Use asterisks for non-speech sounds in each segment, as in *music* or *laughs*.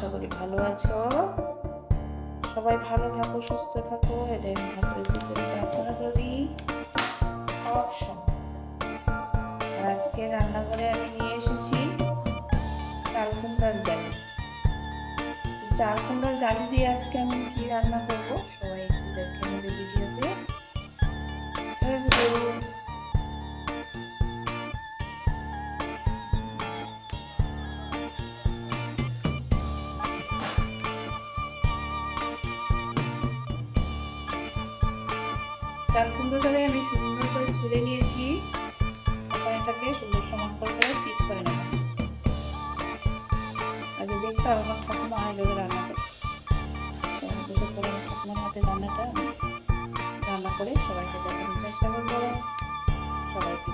আশা করি ভালো আছো। সবাই ভালো থাকো, সুস্থ থাকো এটাই প্রার্থনা আজকে রান্নাঘরে আমি নিয়ে এসেছি চাল কুমড়ার ডালি। চাল কুমড়ার ডালি দিয়ে আজকে আমি কি রান্না করব? সবাই একটু দেখে নেবে ভিডিওতে। কুমড়োটাকে আমি সুন্দর করে ছুলে নিয়েছি। এখন এটাকে সুন্দর সমান করে করে পিচ করে নেব। আগে দেখতে আমার ঠাকুমা এইভাবে রান্না করে করে ঠাকুমার হাতে রান্নাটা রান্না করে সবাইকে দেখানোর চেষ্টা করব। সবাইকে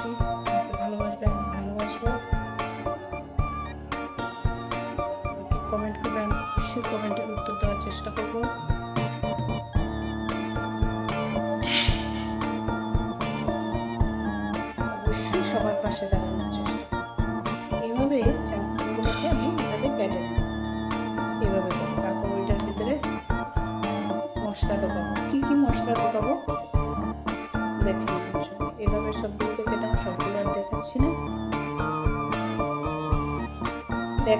আমাকে ভালোবাসবে আমি ভালোবাসবো। কমেন্ট করবেন অবশ্যই কমেন্টের উত্তর দেওয়ার চেষ্টা করব।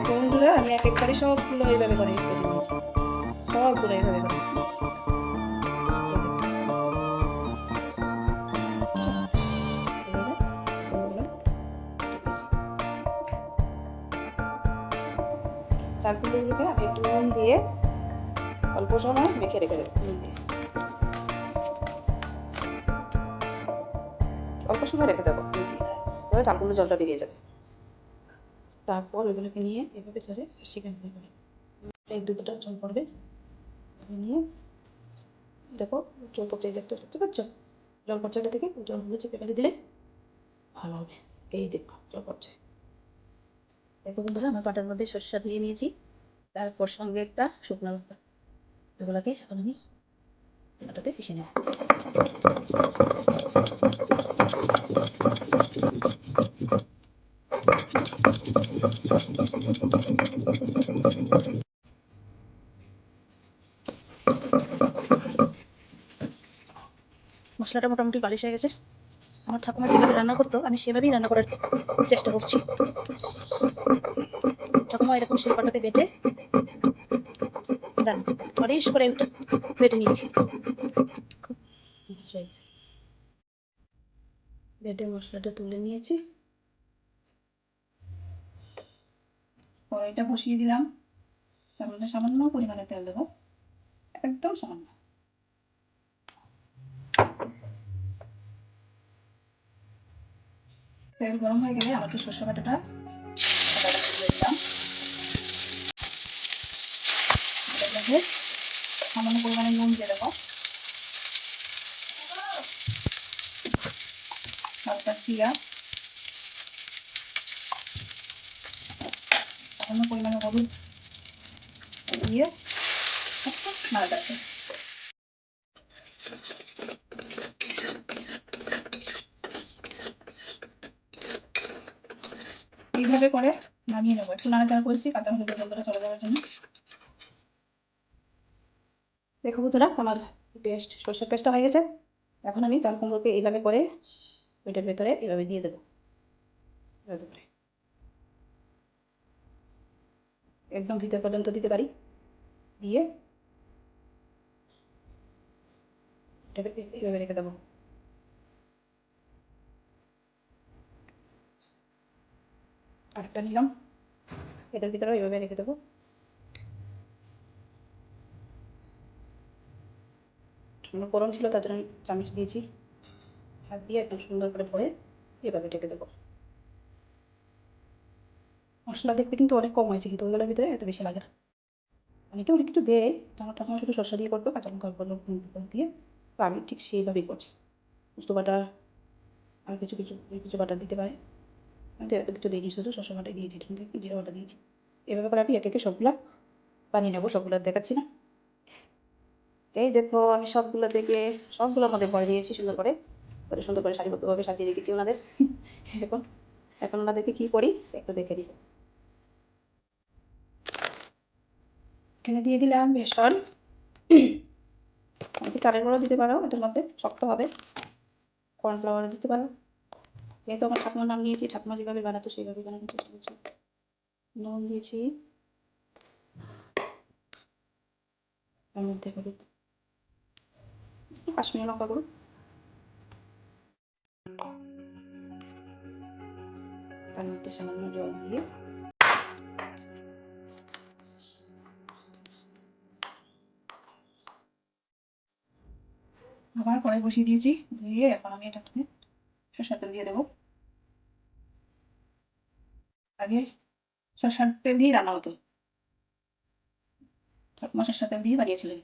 বন্ধুরা, আমি এক এক করে সবগুলো এইভাবে করে কেটে নিয়েছি। সবগুলো এইভাবে করে। চালকুলোগুলোকে আমি একটু নুন দিয়ে অল্প সময় মেখে রেখে দেবো অল্প সময় রেখে দেবো, নুন জলটা বেরিয়ে যাবে। তারপর ওইগুলোকে নিয়ে এভাবে ধরে চিকেন করে এক দু ফোঁটা জল পড়বে নিয়ে দেখো জল পড়ছে দেখতে দেখতে পাচ্ছ? জল পড়ছাটা থেকে জলগুলো চেপে ফেলে দিলে ভালো হবে। এই দেখো, জল পড়ছে। দেখো বন্ধুরা, আমার পাটার মধ্যে সর্ষা দিয়ে নিয়েছি। তারপর সঙ্গে একটা শুকনো লঙ্কা। এগুলোকে এখন আমি পাটাতে পিষে নেব। মশলাটা মোটামুটি বালিশ হয়ে গেছে। আমার ঠাকুমা যেভাবে রান্না করতো, আমি সেভাবেই রান্না করার চেষ্টা করছি। ঠাকুমা এরকম শিল্পাটাতে বেটে করতো করে বেটে নিয়েছি। বেটে মশলাটা তুলে নিয়েছি। কড়াইটা বসিয়ে দিলাম। তার মধ্যে সামান্য পরিমাণে তেল দেবো। একদম সামান্য। তেল গরম হয়ে গেলে আমার যে সর্ষে বাটাটা দিলাম সামান্য পরিমাণে নুন দিয়ে দেবো। হালকা জিরা। সামান্য পরিমাণে হলুদ দিয়ে একটু নাড়া আছে এইভাবে করে নামিয়ে নেব। একটু নাড়াচাড়া করছি, কাঁচা হলুদের গন্ধটা চলে যাওয়ার জন্য। দেখো বন্ধুরা, আমার পেস্ট সর্ষের পেস্টটা হয়ে গেছে। এখন আমি চাল কুমড়োকে এইভাবে করে ওইটার ভেতরে এভাবে দিয়ে দেবো। একদম ভিতর পর্যন্ত দিতে পারি? দিয়ে? এইভাবে রেখে দেবো। আরেকটা নিলাম। এটার ভিতরে এইভাবে রেখে দেবো। গরম ছিল, তার জন্য চামচ দিয়েছি। হাত দিয়ে একদম সুন্দর করে ভরে এভাবে ঢেকে দেবো। মশলা দেখতে কিন্তু অনেক কম হয়েছে, কিন্তু ওইগুলোর ভিতরে এত বেশি লাগে না। অনেকে অনেক কিছু দেয় আমার ঠাকুমা শুধু শসা দিয়ে করতো কাঁচা লঙ্কা দিয়ে, তো আমি ঠিক সেইভাবেই করছি। পোস্ত বাটা আর কিছু কিছু কিছু বাটা দিতে পারে। আমি এত কিছু দিইনি, শুধু শসা বাটা দিয়েছি জিরা বাটা দিয়েছি। এভাবে করে আমি একে একে সবগুলা বানিয়ে নেব, সবগুলো দেখাচ্ছি না। এই দেখো, আমি সবগুলো থেকে সবগুলোর মধ্যে ভরে দিয়েছি সুন্দর করে। করে সুন্দর করে সারিবদ্ধভাবে সাজিয়ে রেখেছি ওনাদের। *laughs* এখন এখন ওনাদেরকে কী করি, একটু দেখে দিই এখানে দিয়ে দিলাম বেসন। চালের গুঁড়ো দিতে পারো? এটার মধ্যে শক্ত হবে। কর্নফ্লাওয়ারও দিতে পারো। যেহেতু আমার ঠাকুমার নাম নিয়েছি, ঠাকুমা যেভাবে বানাতো সেইভাবে বানানোর চেষ্টা করছি। নুন দিয়েছি। তার মধ্যে লঙ্কা গুঁড়ো। তার মধ্যে সামান্য জল দিয়ে আবার কড়াই বসিয়ে দিয়েছি দিয়ে এখন আমি এটাতে সরষের তেল দিয়ে দেবো। আগে সরষের তেল দিয়ে রান্না হতো। ঠাকুমা সরষের তেল দিয়ে বানিয়েছিলেন।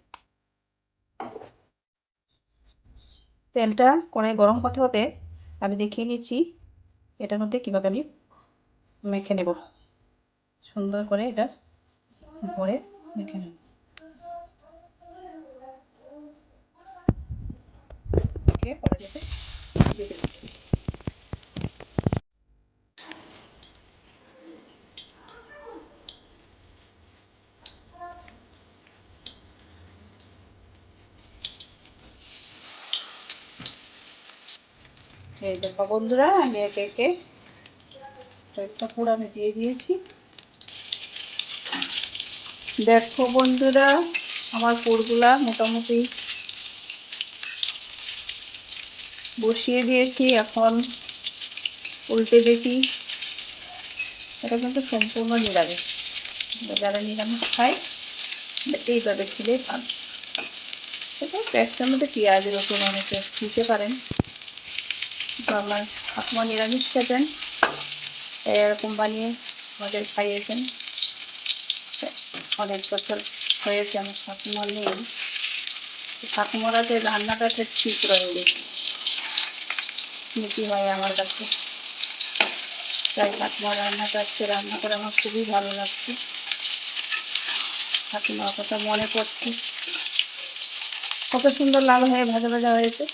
তেলটা কড়াই গরম হতে হতে আমি দেখিয়ে নিচ্ছি এটার মধ্যে কীভাবে আমি মেখে নেব। সুন্দর করে এটা ভরে মেখে নেব। মেখে পরে যেতে। এই দেখো বন্ধুরা, আমি একে একে একটা পুরো আমি দিয়ে দিয়েছি দেখো বন্ধুরা, আমার পুরগুলা মোটামুটি বসিয়ে দিয়েছি, এখন উল্টে দেখি এটা কিন্তু সম্পূর্ণ নিরামিষ। যারা নিরামিষ খায় এইভাবে খেলে পান এটা পেঁয়াজটার মধ্যে পেঁয়াজ, রসুন অনেকে দিতে পারেন। আমার ঠাকুমা নিরামিষ খেতেন। এরকম বানিয়ে আমাদের খাইয়েছেন। অনেক বছর হয়েছে আমার ঠাকুমা নেই। ঠাকুমারা যে রান্নাটা ঠিক রয়েছে স্মৃতি হয় আমার কাছে। তাই ঠাকুমার রান্নাটা আজকে রান্না করে আমার খুবই ভালো লাগছে। ঠাকুমার কথা মনে পড়ছে। কত সুন্দর লাল হয়ে, ভাজা ভাজা হয়েছে।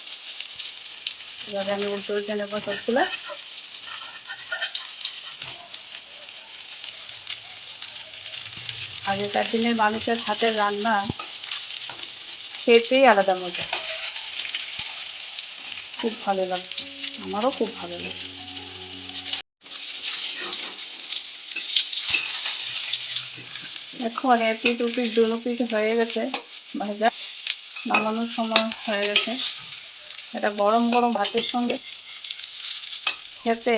এবারে আমি উল্টো উল্টে নেব সবগুলা। আগেকার দিনের মানুষের হাতের রান্না খেতেই আলাদা মজা। খুব ভালো লাগছে। আমারও খুব ভালো লাগে। এখন এক পিঠ উপিট দুটো পিঠ হয়ে গেছে। ভাজা, নামানোর সময় হয়ে গেছে। এটা গরম গরম ভাতের সঙ্গে। খেতে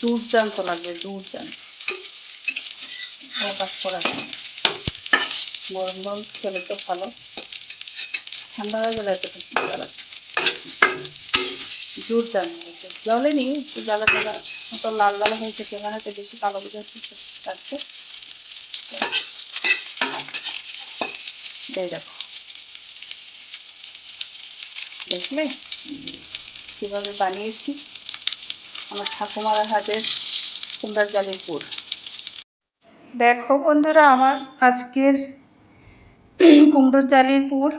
দুর্দান্ত লাগবে, দুর্দান্ত। গরম গরম খেলে তো ভালো। ঠান্ডা হয়ে গেলে এত ঠান্ডা লাগে দুর্দান্ত হয়েছে জ্বলেনি একটু জ্বালা জ্বালা মতো লাল লাল হয়েছে ক্যামেরাতে বেশি কালো বোঝাচ্ছে যাচ্ছে এই দেখো। দেখলে? কীভাবে বানিয়েছি? আমার ঠাকুমার হাতের কুমড়ার জালের পুর। দেখো বন্ধুরা, আমার আজকের কুমড়োর জালির পুর।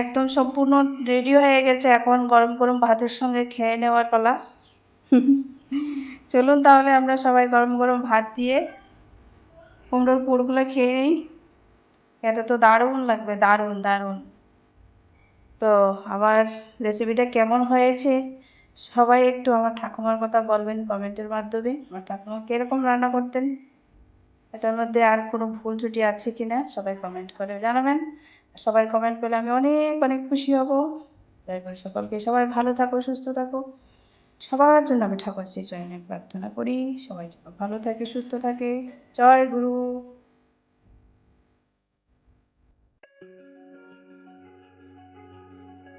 একদম সম্পূর্ণ রেডি হয়ে গেছে। এখন গরম গরম ভাতের সঙ্গে খেয়ে নেওয়ার পালা। চলুন তাহলে আমরা সবাই গরম গরম ভাত দিয়ে কুমড়োর পুরগুলো খেয়ে নিই। এটা তো দারুণ লাগবে, দারুণ দারুণ। তো আমার রেসিপিটা কেমন হয়েছে? সবাই একটু আমার ঠাকুমার কথা বলবেন কমেন্টের মাধ্যমে। আমার ঠাকুমা কীরকম রান্না করতেন? এটার মধ্যে আর কোনো ভুল ত্রুটি আছে কি না সবাই কমেন্ট করে জানাবেন। সবাই কমেন্ট পেলে আমি অনেক অনেক খুশি হব। তাই করে সকলকে, সবাই ভালো থাকো, সুস্থ থাকো। সবার জন্য আমি ঠাকুর শ্রী চরণে প্রার্থনা করি। সবাই যেন ভালো থাকে, সুস্থ থাকে। জয় গুরু।